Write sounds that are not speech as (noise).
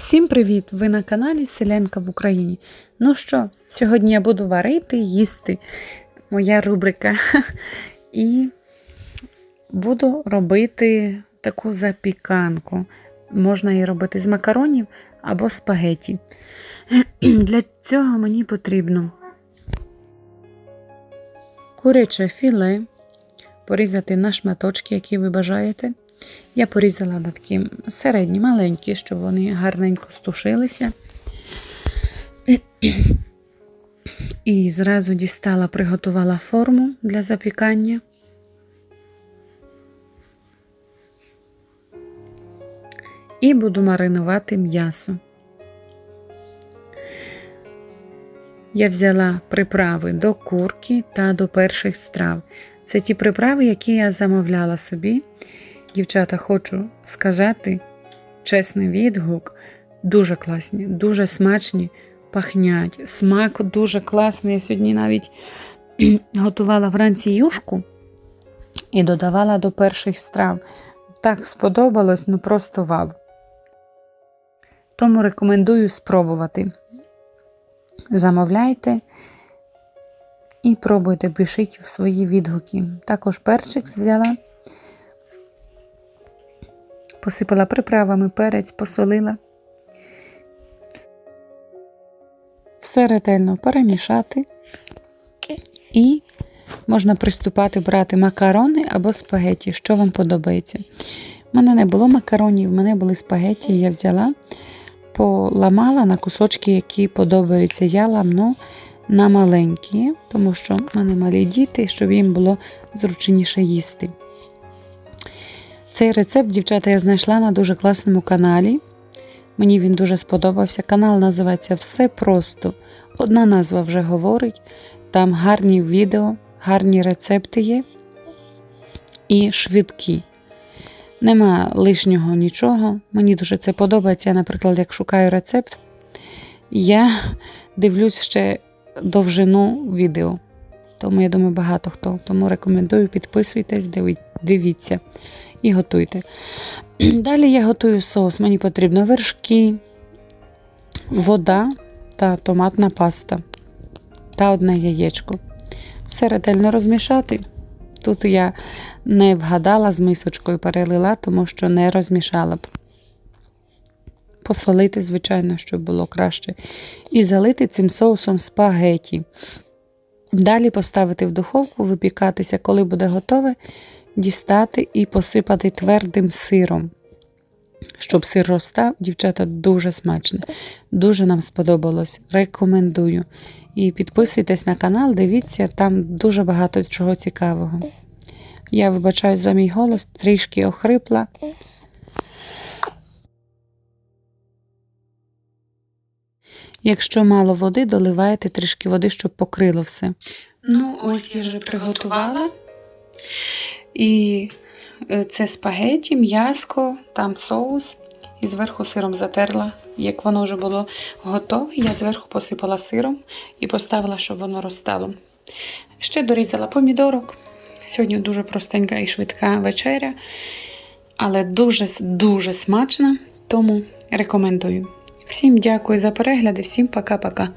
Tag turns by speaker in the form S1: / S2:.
S1: Всім привіт! Ви на каналі Селянка в Україні. Ну що, сьогодні я буду варити, їсти. Моя рубрика. (laughs) І буду робити таку запіканку. Можна її робити з макаронів або спагеті. (clears throat) Для цього мені потрібно куряче філе, порізати на шматочки, які ви бажаєте. Я порізала на такі середні, маленькі, щоб вони гарненько стушилися. І зразу дістала, приготувала форму для запікання. І буду маринувати м'ясо. Я взяла приправи до курки та до перших страв. Це ті приправи, які я замовляла собі. Дівчата, хочу сказати чесний відгук. Дуже класні, дуже смачні, пахнять. Смак дуже класний. Я сьогодні навіть (clears throat) готувала вранці юшку і додавала до перших страв. Так сподобалось, ну просто вау. Тому рекомендую спробувати. Замовляйте і пробуйте, пишіть в свої відгуки. Також перчик взяла. Посипала приправами перець, посолила. Все ретельно перемішати. І можна приступати брати макарони або спагеті, що вам подобається. У мене не було макаронів, в мене були спагеті, я взяла, поламала на кусочки, які подобаються. Я ламну на маленькі, тому що в мене малі діти, щоб їм було зручніше їсти. Цей рецепт, дівчата, я знайшла на дуже класному каналі. Мені він дуже сподобався. Канал називається Все просто. Одна назва вже говорить. Там гарні відео, гарні рецепти є і швидкі. Нема лишнього нічого. Мені дуже це подобається. Я, наприклад, як шукаю рецепт, я дивлюсь ще довжину відео. Тому я думаю, багато хто. Тому рекомендую підписуйтесь, дивіться і готуйте. (clears throat) Далі я готую соус. Мені потрібно вершки, вода та томатна паста та одне яєчко. Все ретельно розмішати. Тут я не вгадала з мисочкою, перелила, тому що не розмішала б. Посолити, звичайно, щоб було краще. І залити цим соусом спагеті. Далі поставити в духовку, випікатися, коли буде готове, дістати і посипати твердим сиром. Щоб сир розстав, дівчата, дуже смачне. Дуже нам сподобалось. Рекомендую. І підписуйтесь на канал, дивіться, там дуже багато чого цікавого. Я вибачаю за мій голос, трішки охрипла. Якщо мало води, доливаєте трішки води, щоб покрило все. Ну, ось я вже приготувала. І е, це спагеті, м'яско, там соус. І зверху сиром затерла. Як воно вже було готове, я зверху посипала сиром і поставила, щоб воно розстало. Ще дорізала помідорок. Сьогодні дуже простенька і швидка вечеря, але дуже-дуже смачна, тому рекомендую. Всім дякую за перегляд і всім пока-пока.